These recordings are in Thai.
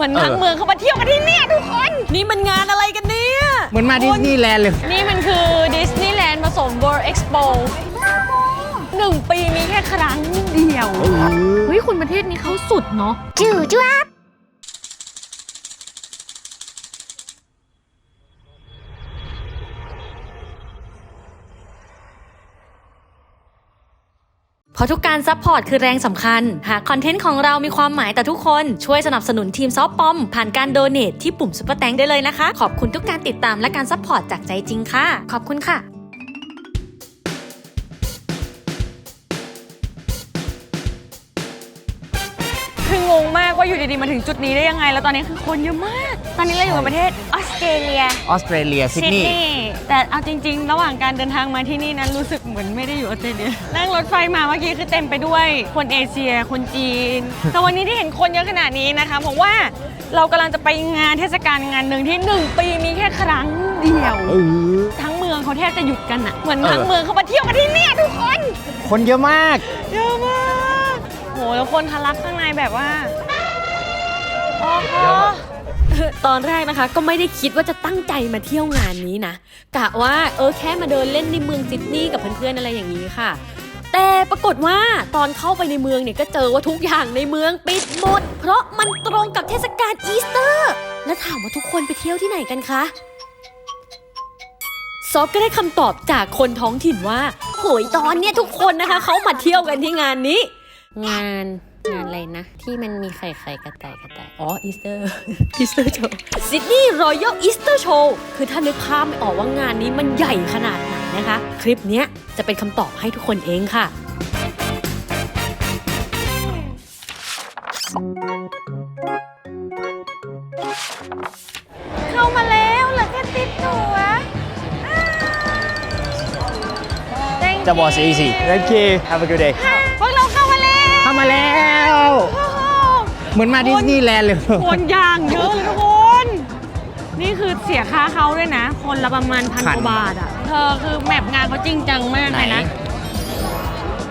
เหมือนทั้งเมืองเขามาเที่ยวกันที่เนี่ยทุกคน นี่มันงานอะไรกันเนี่ยเหมือนมาดิสนีย์แลนด์เลย นี่มันคือดิสนีย์แลนด์ผสม World Expo หนึ่งปีมีแค่ครั้งเดียว เฮ้ยคุณประเทศนี้เขาสุดเนาะ จู่จ้าบ ราะทุกการซัพพอร์ตคือแรงสำคัญ หากคอนเทนต์ของเรามีความหมายต่อทุกคนช่วยสนับสนุนทีมซอฟปอม ผ่านการโดเน a ที่ปุ่มซุปเปอร์แตงได้เลยนะคะ ขอบคุณทุกการติดตามและการซัพพอร์ตจากใจจริงค่ะ ขอบคุณค่ะคืองงมากว่าอยู่ดีๆมาถึงจุดนี้ได้ยังไง แล้วตอนนี้คือคนเยอะมาก ตอนนี้เราอยู่ในประเทศออสเตรเลีย ออสเตรเลียซิดนีย์ แต่เอาจริง ๆ ระหว่างการเดินทางมาที่นี่นั้นรู้สึกเหมือนไม่ได้อยู่ออสเตรเลียนั่งรถไฟมาเมื่อกี้คือเต็มไปด้วยคนเอเชีย คนจีน แต่วันนี้ที่เห็นคนเยอะขนาดนี้นะคะผมว่าเรากำลังจะไปงานเทศกาลงานหนึ่งที่หนึ่งปีมีแค่ครั้งเดียว เออ ทั้งเมืองเขาแทบจะหยุดกันอะเหมือนเออ ทั้งเมืองเขามาเที่ยวกันที่เนี่ยทุกคนคนเยอะมาก เยอะมากโหแล้วคนทะลักข้างในแบบว่าโอ้โห ตอนแรกนะคะ ก็ไม่ได้คิดว่าจะตั้งใจมาเที่ยวงานนี้นะกะว่าเออแค่มาเดินเล่นในเมืองซิดนีย์กับเพื่อนๆอะไรอย่างนี้ค่ะ แต่ปรากฏว่าตอนเข้าไปในเมืองเนี่ยก็เจอว่าทุกอย่างในเมืองปิดหมด เพราะมันตรงกับเทศกาลอีสเตอร์ และถามว่าทุกคนไปเที่ยวที่ไหนกันคะซอฟก็ได้คำตอบจากคนท้องถิ่นว่าโหยตอนเนี้ยทุกคนนะคะเขามาเที่ยวกันที่งานนี้ งาน งานอะไรนะ ที่มันมีไข่ไข่กระต่ายกระต่าย อ๋ออีสเตอร์อีสเตอร์โชว์ซิดนีย์รอยัลอีสเตอร์โชว์คือถ้านึกภาพไม่ออกว่างานนี้มันใหญ่ขนาดไหนนะคะ คลิปเนี้ยจะเป็นคำตอบให้ทุกคนเองค่ะเข้ามาแล้วเหลือแค่ติดตัว Thank จะ was you easy thank you have a good day เหมือนมาดิสนีย์แลนด์เลย คนอย่างเยอะเลยทุกคน นี่คือเสียค่าเขาด้วยนะ คนละประมาณพันพักนว่าบาทอะ เธอคือแมปงานเขาจริงจังมากเลยนะ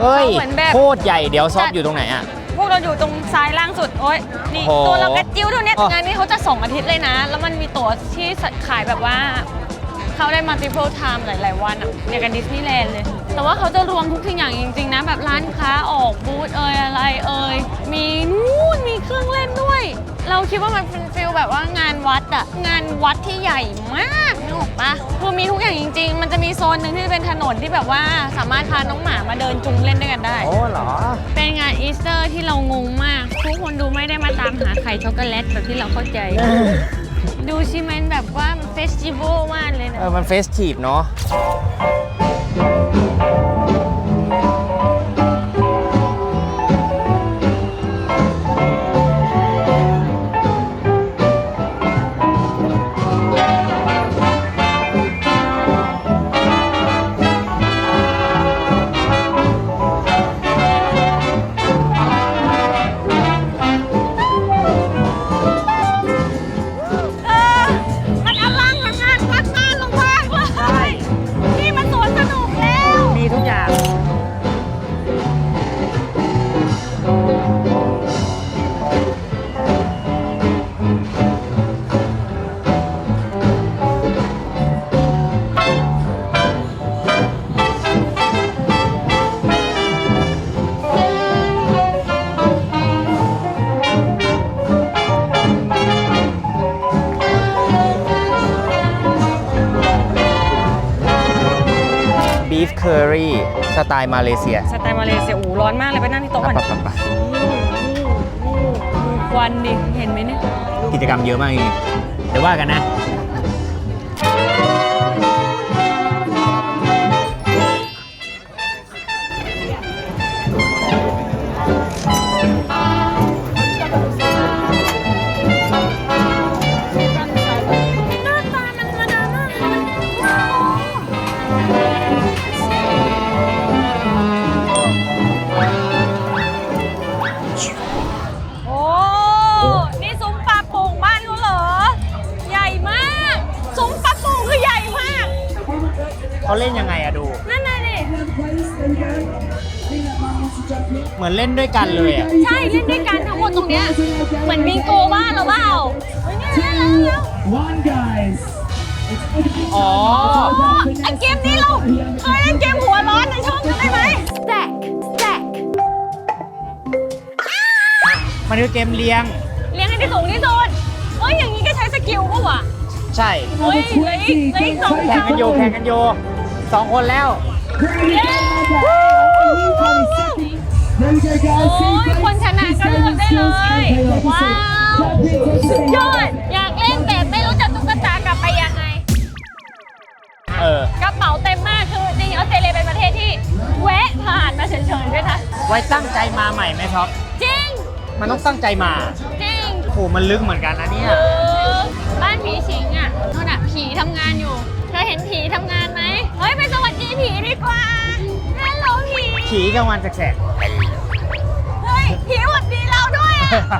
เอ้ยเหมือนแบบ โคตรใหญ่เดี๋ยวซอฟอยู่ตรงไหนอะ พวกเราอยู่ตรงซ้ายล่างสุด โอ๊ย นี่ โอ้โหตัวเรากระจิ้วเท่านี้อ๋อ งานนี้เขาจะสองอาทิตย์เลยนะ แล้วมันมีตั๋วที่ขายแบบว่า เขาได้ multiple time หลาย ๆ วันอะอย่างกับดิสนีย์แลนด์เลย แต่ว่าเขาจะรวมทุกสิ่งอย่างจริงๆนะ แบบร้านค้าออกบูธเอ่ยอะไรเอ่ยมีนู่นมีเครื่องเล่นด้วย เราคิดว่ามันเป็นฟิลแบบว่างานวัดอะงานวัดที่ใหญ่มากนึกออกปะคือมีทุกอย่างจริง ๆ มันจะมีโซนหนึ่งที่เป็นถนนที่แบบว่าสามารถพาน้องหมามาเดินจุงเล่นด้วยกันได้ โอ้เหรอ เป็นงานอีสเตอร์ที่เรางงมาก ทุกคนดูไม่ได้มาตามหาไข่ช็อกโกแลตแบบที่เราเข้าใจ ดูชิมันแบบว่าเฟสติวัลมากเลยนะ เออ มันเฟสทีฟเนาะ ไตล์มาเลเซียสไตล์มาเลเซียโอ้ร้อนมากเลยไปนั่งที่โต๊ะก่อนปะปะปะควันดิ เห็นไหมเนี่ย กิจกรรมเยอะมากจริงๆเดี๋ยวว่ากันนะ เขาเล่นยังไงอะดูนั่นน่ะดิเหมือนเล่นด้วยกันเลยอะใช่เล่นด้วยกันทั้งหมดตรงเนี้ยเหมือนบิงโกบ้านเราเปล่าเฮ้ยเนี่ยแล้วแล้ว One guys. อ๋อ ไอเกมนี้เราเคยเล่นเกมหัวร้อนในช่องนั้นได้ไหม stack stack มันคือเกมเลี้ยง เลี้ยงให้ได้สูงที่สุดเอ้ยอย่างนี้ก็ใช้สกิลป่ะวะใช่เฮ้ยเหลืออีกเหลืออีกสองแข่งคกันนโยแข่งกันโยสองคนแล้ว There you go, โอ้ guys. ยคนชนะก็เลือกได้เลย ว้าวสุดยอด อยากเล่นแบบไม่รู้จักตุ๊กตากลับไปยังไง เออ กระเป๋าเต็มมากคือจริงๆออสเตรเลียเป็นประเทศที่แวะผ่านมาเฉยๆด้วยนะ ไว้ตั้งใจมาใหม่ไหมท็อปจริง มันต้องตั้งใจมาจริงโหมันลึกเหมือนกันนะเนี่ยเออบ้านผีสิงอะนู่นอะผีทำงานอยู่ เธอเห็นผีทำงานไหม เฮ้ยไปสวัสดีผีดีกว่าฮัลโหลผีขี่กลางวันแสกเ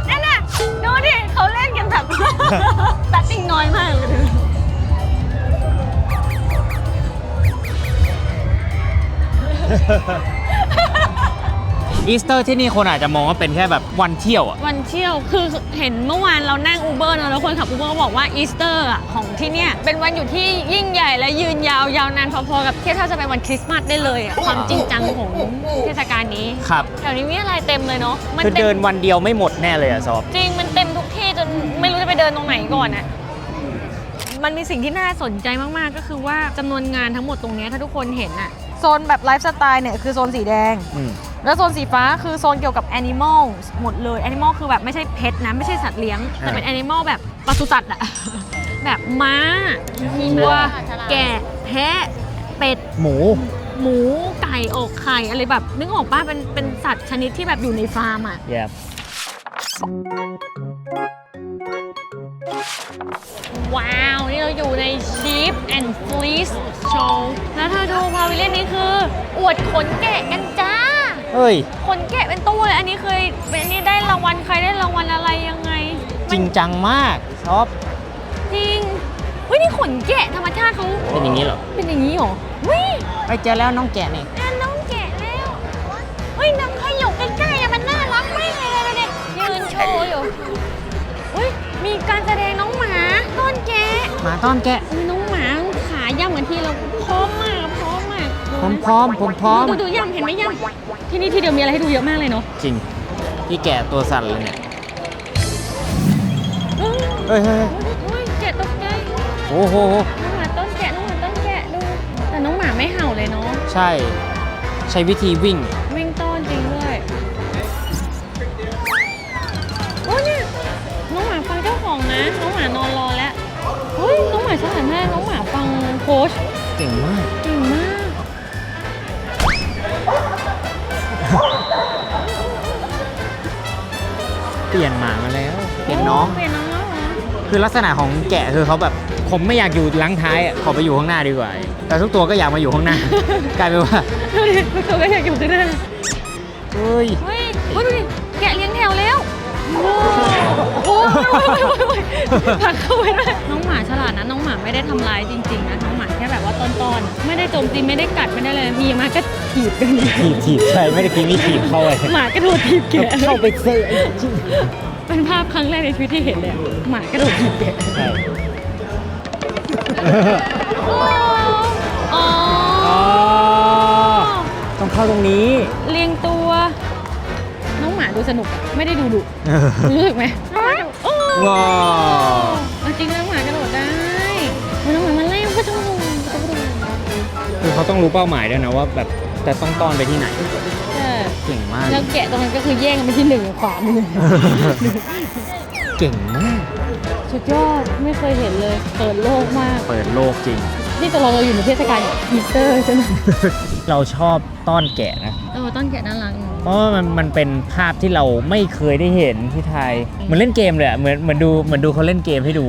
นั่นน่ะดูดิเขาเล่นกันแบบ ตัดติ้งน้อยมากเลยอีสเตอร์ที่นี่คนอาจจะมองว่าเป็นแค่แบบวันเที่ยวอะวันเที่ยวคือเห็นเมื่อวานเรานั่งอูเบอร์นะแล้วคนขับอูเบอร์บอกว่าอีสเตอร์อะของที่เนี่ยเป็นวันอยู่ที่ยิ่งใหญ่และยืนยาวยาวนานพอๆกับเทียบเท่าจะเป็นวันคริสต์มาสได้เลยอะความจริงจังของเทศกาลนี้ ครับแถ วนี้มีอะไรเต็มเลยเนาะมัคือเต็ม เดินวันเดียวไม่หมดแน่เลยอะซอฟจริง มันเต็มทุกที่จนไม่รู้จะไปเดินตรงไหนก่อนอะมันมีสิ่งที่น่าสนใจมาก ๆ ก็คือว่าจำนวนงานทั้งหมดตรงเนี้ยถ้าทุกคนเห็นอะโซนแบบไลฟ์สไตล์เนี่ยคือโซนสีแดง อืม แล้วโซนสีฟ้าคือโซนเกี่ยวกับ Animal หมดเลย Animal คือแบบไม่ใช่เพ t นะ ไม่ใช่สัตว์เลี้ยง แต่เป็น Animal แบบปศุสัตว์อะ แบบม้าวัว แกะแพะ เป็ด หมู หมูไก่อกไข่อะไรแบบนึกออกป้ะเป็นเป็นสัตว์ชนิดที่แบบอยู่ในฟาร์มอะแยบว้าว นี่เราอยู่ใน Sheep and Fleece Show แล้วเธอดูพาวิเลียนนี้คือ อวดขนแกะกันจ้า เฮ้ย ขนแกะเป็นตู้เลยอันนี้เคยเป็นอันนี้ได้รางวัลใครได้รางวัลอะไรยังไงจริงจังมากซอฟจริงเฮ้ยนี่ขนแกะธรรมชาติเขาเป็นอย่างนี้เหรอ เป็นอย่างนี้เหรอ เฮ้ยไปเจอแล้วน้องแกะนี่นั่นน้องแกะแล้วเฮ้ยน้องให้อยู่ใกล้ๆอะมันน่ารักมากเลยเนี่ยยืนโชว์อยู่เฮ้ยมีการแสดงน้องหมาต้นแกะหมาต้อนแกะอุ๊ยน้องหมาขาย่ำเหมือนที่เราพร้อมมากพร้อมมากผมพร้อมผมพร้อม ดูดูย่ำเห็นไหมย่ำที่นี่ที่เดียวมีอะไรให้ดูเยอะมากเลยเนาะจริงพี่แกะตัวสั่นเลยเนี่ยเฮ้ยเฮ้ยเฮ้ยเฮ้ยแกะตกใจ โอ้โห หมาไม่เห่าเลยเนาะใช่ ใช้วิธีวิ่ง วิ่งต้อนจริงด้วยโอ้เนี่ยน้องหมาฟังเจ้าของนะ น้องหมานอนรอแล้วเฮ้ยน้องหมาฉลาดมากน้องหมาฟังโค้ชเก่งมาก เก่งมากเปลี่ยนหมามาแล้ว เปลี่ยนน้องเปลี่ยนน้องแล้วเหรอคือลักษณะของแกะคือเขาแบบ ผมไม่อยากอยู่หลังท้ายอะขอไปอยู่ข้างหน้าดีกว่า แต่ทุกตัวก็อยากมาอยู่ข้างหน้า กลายเป็นว่าดูดิทุกตัวก็อยากอยู่ข้างหน้าเฮ้ย เฮ้ยเฮ้ยดูดิแกะเลี้ยงแถวแล้วโอ้โหผลักเข้าไปด้วยน้องหมาฉลาดนะน้องหมาไม่ได้ทำร้ายจริงๆนะน้องหมาแค่แบบว่าต้นๆไม่ได้โจมตีไม่ได้กัดไม่ได้เลยมีมาก็ถีบกันถีบถีบใช่ไม่ได้กินมีถีบเข้าไปหมากระโดดถีบแกะเข้าไปเซ่เป็นภาพครั้งแรกในชีวิตที่เห็นเลยอะหมากระโดดถีบแกะ ใช่ อ๋ออ๋อ ต้องเข้าตรงนี้ เรียงตัว น้องหมาดูสนุกอะไม่ได้ดูดุรู้สึกไหมโอ้ว้าว เอาจริงน้องหมากระโดดได้เฮ้ยน้องหมามันไล่มันก็ต้องดูก็ต้องดูคือเขาต้องรู้เป้าหมายด้วยนะว่าแบบจะต้องต้อนไปที่ไหนใช่เก่งมาก แล้วแกะตรงนั้นก็คือแย่งกันไปที่หนึ่งขวามือ เก่งมาก สุดยอดไม่เคยเห็นเลย เปิดโลกมาก เปิดโลกจริง นี่ตัวเราเราอยู่ในเทศกาลอีสเตอร์ใช่ไหมเราชอบต้อนแกะนะ เออต้นแกะน่ารักเนอะเพราะว่ามันมันเป็นภาพที่เราไม่เคยได้เห็นที่ไทยเหมือนเล่นเกมเลยอะเหมือนเหมือนดูเหมือนดูเขาเล่นเกมให้ดู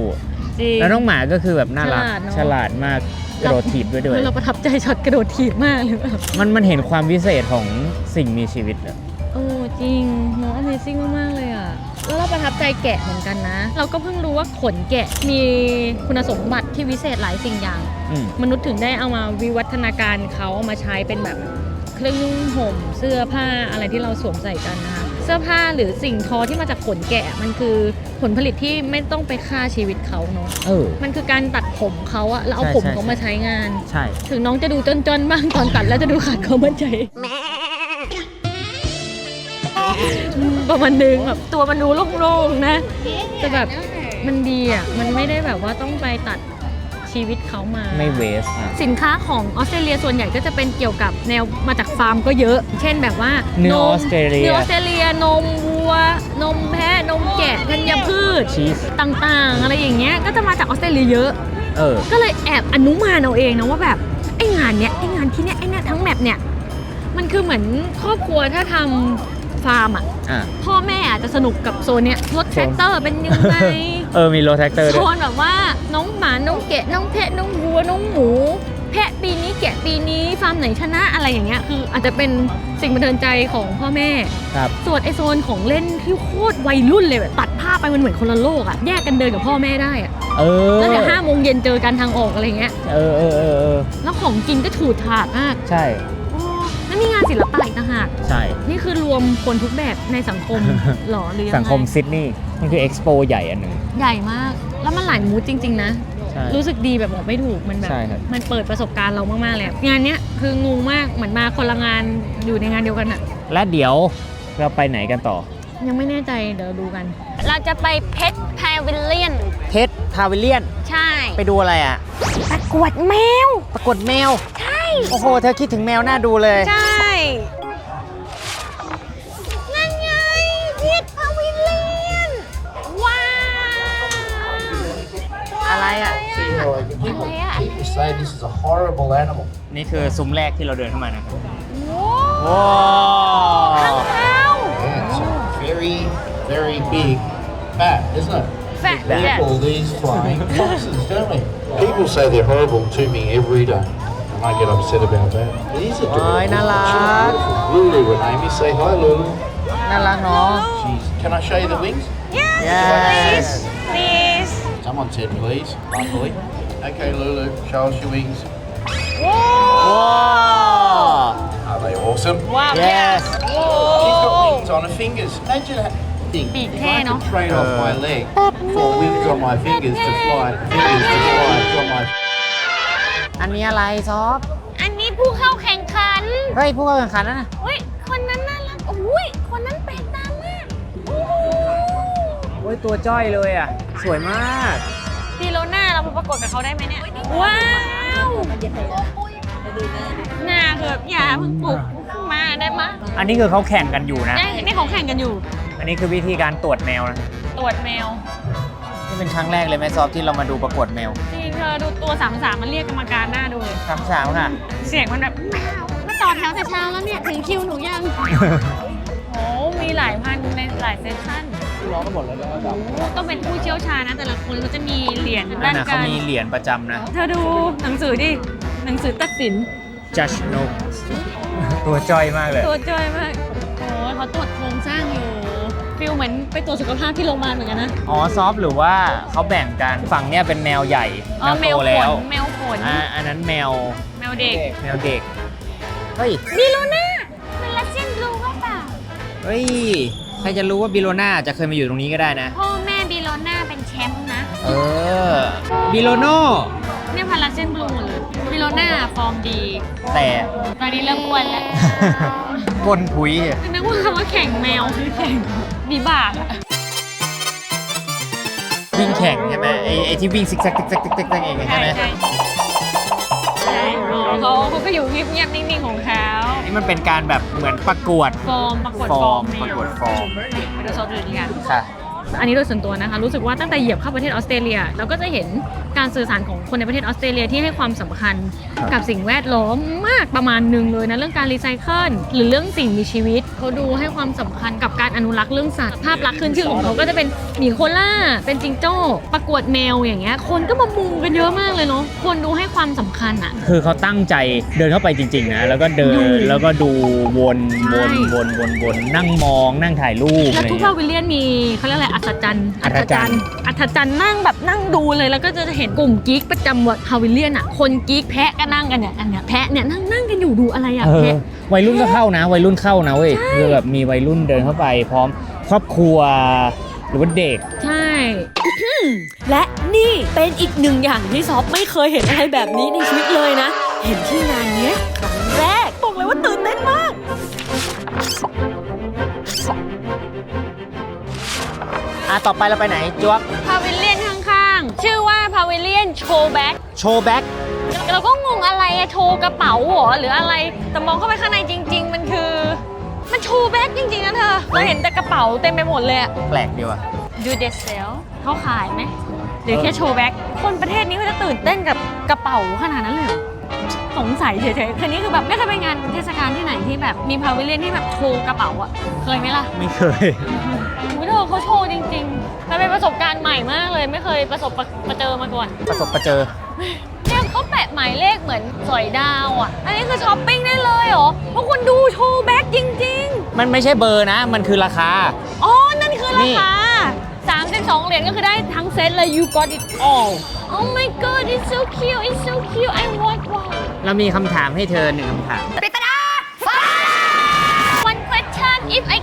จริง แล้วน้องหมาก็คือแบบน่ารักฉลาดเนอะ ฉลาดมากกระโดดถีบด้วยด้วย เราประทับใจช็อตกระโดดถีบมากเลยแบบมันมันเห็นความวิเศษของสิ่งมีชีวิตอะ โอ้จริงเนาะ Amazing มากๆเลยอะ แล้วเราประทับใจแกะเหมือนกันนะ เราก็เพิ่งรู้ว่าขนแกะมีคุณสมบัติที่วิเศษหลายสิ่งอย่าง อืมมนุษย์ถึงได้เอามาวิวัฒนาการเขาเอามาใช้เป็นแบบเครื่องนุ่งห่มเสื้อผ้าอะไรที่เราสวมใส่กันนะคะ เสื้อผ้าหรือสิ่งทอที่มาจากขนแกะมันคือผลผลิตที่ไม่ต้องไปฆ่าชีวิตเขาเนาะเออ มันคือการตัดผมเขาอะแล้วเอาใช่ผมใช่ เขามาใช้งาน ใช่ ถึงน้องจะดูจนๆบ้างตอนตัดแล้วจะดูขาดเขามั่นใจอืม ประมาณนึงแบบตัวมันดูโล่งๆนะแต่แบบมันดีอะมันไม่ได้แบบว่าต้องไปตัดชีวิตเขามา ไม่เวสอะสินค้าของออสเตรเลียส่วนใหญ่ก็จะเป็นเกี่ยวกับแนวมาจากฟาร์มก็เยอะ เช่นแบบว่าเนื้อมออสเตรเลียเนื้อออสเตรเลียนมวัวนมแพะนมแกะธัญพืชชีสต่างๆ อะไรอย่างเงี้ยก็จะมาจากออสเตรเลียเยอะ เออ ก็เลยแอบอนุมานเอาเองนะว่าแบบไอ้งานเนี้ยไอ้งานที่เนี้ยไอ้เนี่ยทั้งแมปเนี่ยมันคือเหมือนครอบครัวถ้าทำ ฟาร์มอะ อะพ่อแม่อาจจะสนุกกับโซนเนี้ยรถแทรกเตอร์เป็นยังไง เออ มีโรแท็กเตอร์โซด้วย นแบบว่าน้องหมา น้องแกะ น้องแพะ น้องวัว น้องหมู แพะปีนี้แกะปีนี้ฟาร์มไหนชนะอะไรอย่างเงี้ย คืออาจจะเป็นสิ่งบันเทิงใจของพ่อแม่ ครับ ส่วนไอโซนของเล่นที่โคตรวัยรุ่นเลยแบบตัดภาพไปมันเหมือนคนละโลกอะแยกกันเดินกับพ่อแม่ได้อะเออ แล้วเดี๋ยวห้าโมงเย็นเจอกันทางออกอะไรเงี้ย เออเออเออเออแล้วของกินก็ฉูดฉาดมาก ใช่ ศิลปะอีกต่างหาก ใช่ นี่คือรวมคนทุกแบบในสังคม หรอหรือยังไงสังคมซิดนีย์มันคือเอ็กซ์โปใหญ่อันหนึ่ง ใหญ่มาก แล้วมันหลายมูดจริง ๆ นะ ใช่ รู้สึกดีแบบบอกไม่ถูกมันแบบ ใช่ครับ มันเปิดประสบการณ์เรามาก ๆ เลยอะงานเนี้ยคืองงมากเหมือนมาคนละงานอยู่ในงานเดียวกันอะและเดี๋ยวเราไปไหนกันต่อ ยังไม่แน่ใจเดี๋ยวดูกัน เราจะไปเพชรพาวิลเลียน เพชรพาวิเลียน ใช่ ไปดูอะไรอะ ประกวดแมว ปรากฏแมว ใช่ โอ้โห เธอคิดถึงแมวน่าดูเลย ใช่ นั่นไงเพชรพาวิลเลียน ว้าว อะไรอ่ะ See how I can people, people say this is a horrible animal. นี่คือซุ้มแรกที่เราเดินเข้ามานะครับ โอ้ ว้า ข้าง ว เท้า Yeah, it's a very, very big bat, isn't it? Fat We bat. call these flying foxes, don't we? People say they're horrible to me every day. And I get upset about that. These are Ôi, adorable. nó là- Beautiful. Lulu and Amy, say hi, Lulu. น่ารักเนาะ Jeez. Can I show you the wings? yes please Someone said please, luckily. Okay, Lulu, show us your wings. ว้าว Are they awesome? ว้าว yes She's got wings on her fingers. Imagine that thing. Big If hair, I no? could train off Uh. my leg for wings on my fingers to fly, fingers to fly from my อันนี้อะไรซอฟอันนี้ผู้เข้าแข่งขัน เฮ้ยผู้เข้าแข่งขันแล้วนะเฮ้ยคนนั้นน่ารักโอ้ยคนนั้นแปลกตามากโอ้โหโอ้ยตัวจ้อยเลยอะ สวยมากปีโลน่าเราไปประกวดกับเขาได้ไหมเนี่ย ว้าวหน้าคือแบบอย่าเพิ่งปลุกมาได้มะอันนี้คือเขาแข่งกันอยู่นะได้นี่เขาแข่งกันอยู่ อันนี้คือวิธีการตรวจแมวนะตรวจแมวนี่ เป็นครั้งแรกเลยไหมซอฟที่เรามาดูประกวดแมวจริงเธอดูตัวสามสามมันเรียกกรรมการหน้าดูเลย คำสามค่ะ เสียงมันแบบมาต่อแถวแต่เช้าแล้วเนี่ย ถึงคิวหนูยังโอ้มีหลายพันในหลายเซสชั่นร้องกันหมดแล้วต้องเป็นผู้เชี่ยวชาญนะ แต่ละคนเขาจะมีเหรียญนั่ด้านนนะเขาการมีเหรียญประจำนะ เธอดูหนังสือดิ หนังสือตัดสิน Judge No ตัวจ้อยมากเลย ตัวจอยมากโอ้ยเขาตรวจโครงสร้างอยู่ ฟิลเหมือนไปตรวจสุขภาพที่โรงพยาบาลเหมือนกันนะ อ๋อซอฟหรือว่าเขาแบ่งกันฝั่งเนี้ยเป็นแมวใหญ่อ๋อแมโตวขแล้วนแมวขนอ่าอันนั้นแมวแมวเด็กแมวเด็กเฮ้ยบิโลน่ามันลัสเซนบลูว่าเปล่าเฮ้ยใครจะรู้ว่าบิโลนาจะเคยมาอยู่ตรงนี้ก็ได้นะ พ่อแม่บิโลน่าเป็นแชมป์นะเออบิโลโนเนี่ยพันลัสเซนบลูหมดเลยบิโลน่าฟอร์มดี แต่ ตอนนี้เริ่มอ้วนแล้วบนผุยนึกว่าคำว่าแข่งแมวคือแข่ง บีบากอะวิ่งแข่งใช่ไหมไอ้ไอ้ที่วิ่งซิกแซกซิกแซกซิกแซกเองใช่ไหมใช่ใช่เขาเขาก็อยู่เงียบๆนิ่งๆของเขานี่มันเป็นการแบบเหมือนประกวด ฟอร์มประกวดฟฟออร์ร์มมแมประวกวดฟอร์มไปดูซอฟต์ดูนี่กัน ค่ะ อันนี้โดยส่วนตัวนะคะ รู้สึกว่าตั้งแต่เหยียบเข้าประเทศออสเตรเลีย เราก็จะเห็น การสื่อสารของคนในประเทศออสเตรเลียที่ให้ความสำคัญครับกับสิ่งแวดล้อมมากประมาณหนึ่งเลยนะเรื่องการรีไซเคิลหรือเรื่องสิ่งมีชีวิตเขาดูให้ความสำคัญกับการอนุรักษ์เรื่องสัตว์ภาพลักษณ์ขึ้นชื่อของเขาก็จะเป็นหมีโคล่าเป็นจิงโจ้ประกวดแมวอย่างเงี้ยคนก็มามุงกันเยอะมากเลยเนาะคนดูให้ความสำคัญอะคือเขาตั้งใจเดินเข้าไปจริงๆนะแล้วก็เดิดูนแล้วก็ดูวนใช่วนวนวนวนนั่งมองนั่งถ่ายรูปแล้อะวไรทุกเงี้พายวิเลียนมีเขาเรียกอะไรอัศจรรย์อัศจรรย์อัศจรรย์นั่งแบบนั่งดูเลยแล้วก็จะเห็นกลุ่มกิ๊กประจำวัดพาวิเลียนอะ คนกิ๊กแพะก็นั่งกันเนี่ยอันเนี้ยแพะเนี่ยนั่งนั่งกันอยู่ดูอะไรอะเออแพะ วัยรุ่นก็เข้านะวัยรุ่นเข้านะเว้ยคือแบบมีวัยรุ่นเดินเข้าไป พร้อมครอบครัว หรือว่าเด็ก ใช่ และนี่เป็นอีกหนึ่งอย่างที่ซอฟไม่เคยเห็นอะไรแบบนี้ในชีวิตเลยนะ เห็นที่งานเนี้ยครั้งแรกบอกเลยว่าตื่นเต้นมาก อะ ต่อไปเราไปไหนจวบ พาวิเลียนข้างๆ ชื่อว่า พาวิเลียนโชว์แบ็กโชว์แบ็คเราก็งงอะไรอะโชว์กระเป๋าเหรอหรืออะไร แต่มองเข้าไปข้างในจริง ๆ มันคือ มันโชว์แบ็กจริงๆนะเธอเราเห็นแต่กระเป๋าเต็มไปหมดเลยอะแปลกดีว่ะดูเดซเซลเขาขายไหมหรือแค่โชว์แบ็กคนประเทศนี้เขาจะตื่นเต้นกับกระเป๋าขนาดนั้นเลยเหรอสงสัยเฉยๆคืนนี้คือแบบไม่เคยไปงานเทศกาลที่ไหนที่แบบมีพาวิเลียนที่แบบโชว์กระเป๋าอะเคยไหมล่ะ ไม่เคยอุ้ย เธอเขาโชว์จริงๆมันเป็นประสบการณ์ใหม่มากเลย ไม่เคยประสบประประเจอมาก่อน ประสบประเจอเนี่ยเขาแปะหมายเลขเหมือนสอยดาวอะ อันนี้คือช้อปปิ้งได้เลยเหรอพวกคุณดูโชว์แบ็กจริงมันไม่ใช่เบอร์นะ มันคือราคาๆอ๋อ นั่นคือราคา 32 เหรียญก็คือได้ทั้งเซตเลย you got it all oh my god it's so cute it's so cute I want one เรามีคำถามให้เธอหนึ่งคำถาม ปริตนา one question if I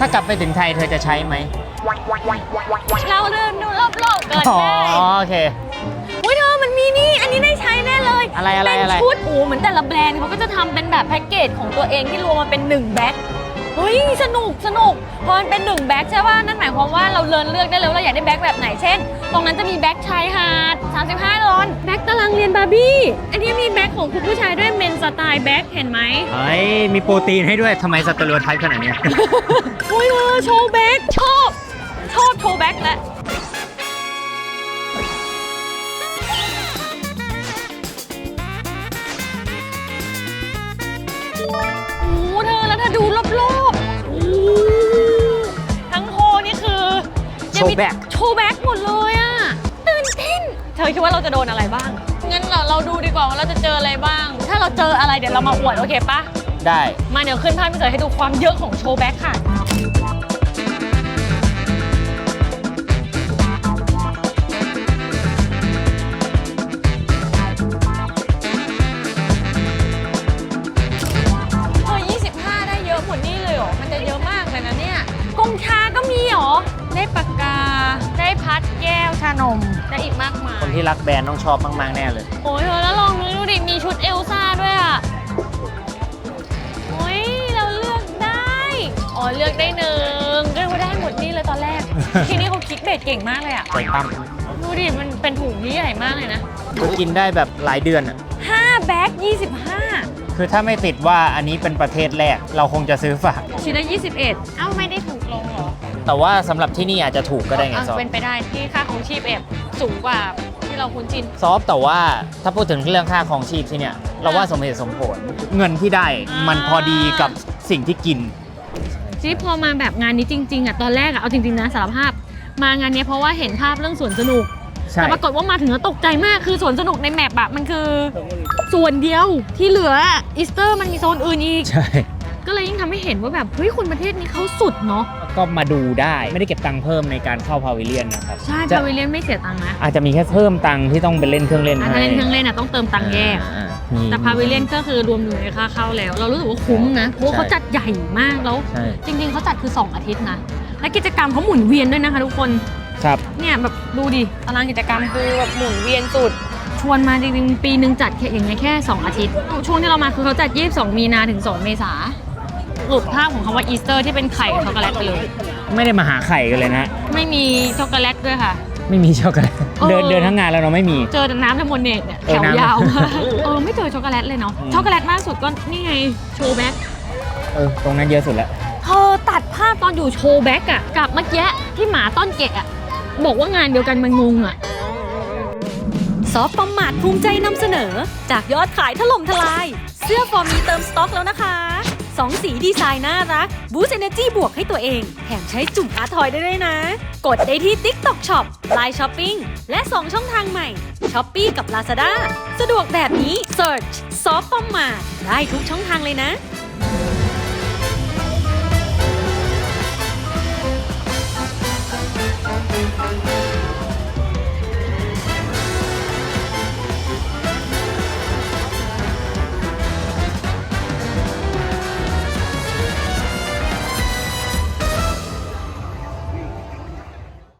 ถ้ากลับไปถึงไทยเธอจะใช้ไหมเราเดินดูรอบๆเกินอ๋อได้โอเค อุ้ยเธอมันมีนี่ อันนี้ได้ใช้แน่เลยอะไรอะไรเป็นอะไร ชุดโอ้เหมือนแต่ละแบรนด์เขาก็จะทำเป็นแบบแพ็กเกจของตัวเองที่รวมมาเป็น1แบ็ค เฮ้ยสนุกสนุกพอมันเป็น1แบ็คใช่ป่ะนั่นหมายความว่าเราเลินเลือกได้เลยว่าเราอยากได้แบ็คแบบไหนเช่น ตรงนั้นจะมีแบ็คชายหาด 35ดอลแบ็คตารางเรียนบาร์บี้อันนี้มีแบ็คของคุณผู้ชายด้วยเมนสไตล์แบ็คเห็นไหมเฮ้ยมีโปรตีนให้ด้วยทำไมสเตอริโอไทป์ขนาดเนี้ย อุ้ยเออโชว์แบ็คชอบ ชอบโชว์แบ็คแล้ว โชว์แบ็ค โชว์แบ็คหมดเลยอะตื่นเต้นเธอคิดว่าเราจะโดนอะไรบ้าง งั้นเราเราดูดีกว่าว่าเราจะเจออะไรบ้าง ถ้าเราเจออะไรเดี๋ยวเรามาอวดโอเคปะได้ มาเดี๋ยวขึ้นภาพพี่เต๋อให้ดูความเยอะของโชว์แบ็คค่ะ พัดแก้วชานมได้อีกมากมาย คนที่รักแบรนด์ต้องชอบมากๆแน่เลย โอ้ยเธอแล้วลองนึกดูดิ มีชุดเอลซ่าด้วยอะ โอ้ยเราเลือกได้ อ๋อเลือกได้หนึ่งก็เรียกว่าได้หมดนี่เลยตอนแรก ทีนี้เขาคิดเบสเก่งมากเลยอะ ใจปั้มดูดิ มันเป็นถุงที่ใหญ่มากเลยนะคือกินได้แบบหลายเดือนอะ5แบ็ค25 คือถ้าไม่ติดว่าอันนี้เป็นประเทศแรก เราคงจะซื้อฝากชิ้นละ21 เอ้าไม่ได้ถูกลงเหรอ แต่ว่าสำหรับที่นี่อาจจะถูกก็ได้ไงอะซอฟเป็นไปได้ที่ค่าของชีพเอบสูงกว่าที่เราคุ้นชิน ซอฟแต่ว่าถ้าพูดถึงเรื่องค่าของชีพที่เนี่ยเราว่าสมเหตุสมผล เงินที่ได้อ่ามัมันพอดีกับสิ่งที่กิน ที่พอมาแบบงานนี้จริงๆอะตอนแรกอะเอาจริงๆนะสารภาพ มางานเนี้ยเพราะว่าเห็นภาพเรื่องสวนสนุก ใช่ แต่ปรากฏว่ามาถึงแล้วตกใจมากคือสวนสนุกในแมปอะมันคือส่วนเดียวที่เหลืออีสเตอร์มันมีโซนอื่นอีก ใช่ ก็เลยยิ่งทำให้เห็นว่าแบบเฮ้ยคนประเทศนี้เขาสุดเนาะ ก็มาดูได้ไม่ได้เก็บตังค์เพิ่มในการเข้าพาวิเลียนนะครับใช่จะพาวิเลียนไม่เสียตังค์นะอาจจะมีแค่เพิ่มตังค์ที่ต้องไปเล่นเครื่องเล่นอาจให้จะเล่นเครื่องเล่นอะต้องเติมตังค์แยก อ่ามีแต่พาวิเลียนก็คือรวมอยู่ในค่าเข้าแล้ว เรารู้สึกว่าคุ้มนะเพราะว่าเขาจัดใหญ่มากแล้ว ใช่จริงๆเขาจัดคือ 2 อาทิตย์นะ และกิจกรรมเขาหมุนเวียนด้วยนะคะทุกคน ครับ เนี่ยแบบดูดิตารางกิจกรรมคือแบบหมุนเวียนสุด ชวนมาจริงๆ ปีหนึ่งจัดแค่อย่างเงี้ยแค่ 2 อาทิตย์ ช่วงที่เรามาคือเขาจัด 22 มีนาถึง 2 เมษา หลุดภาพของคำว่าอีสเตอร์ที่เป็นไข่กับช็อกโกแลตไปเลย ไม่ได้มาหาไข่กันเลยนะ ไม่มีช็อกโกแลตด้วยค่ะ ไม่มีช็อกโกแลตเออเดินเดินทั้งงานแล้วเราไม่มี เจอแต่น้ำเลมอนเนดเนี่ยเอแถอวน้ำยาวมากเออไม่เจอช็อกโกแลตเลยเนาะอืมช็อกโกแลตมากสุดก็นี่ไงโชว์แบ็คเออตรงนั้นเยอะสุดแล้วเธอตัดภาพตอนอยู่โชว์แบ็กอะกับเมื่อกี้ที่หมาต้อนแกะอะบอกว่างานเดียวกันมันงงอะซอฟต์ประมาทภูมิใจนำเสนอ จากยอดขายถล่มทลาย เสื้อฟอร์มีเติมสต็อกแล้วนะคะ สองสีดีไซน์น่ารัก บูสต์เอเนจีบวกให้ตัวเอง แถมใช้จุ่มอาทอยได้ด้วยนะ กดได้ที่ TikTok Shop Line Shopping และ 2 ช่องทางใหม่ Shopee กับ Lazada สะดวกแบบนี้ Search ซอฟต์ปอมมา ได้ทุกช่องทางเลยนะ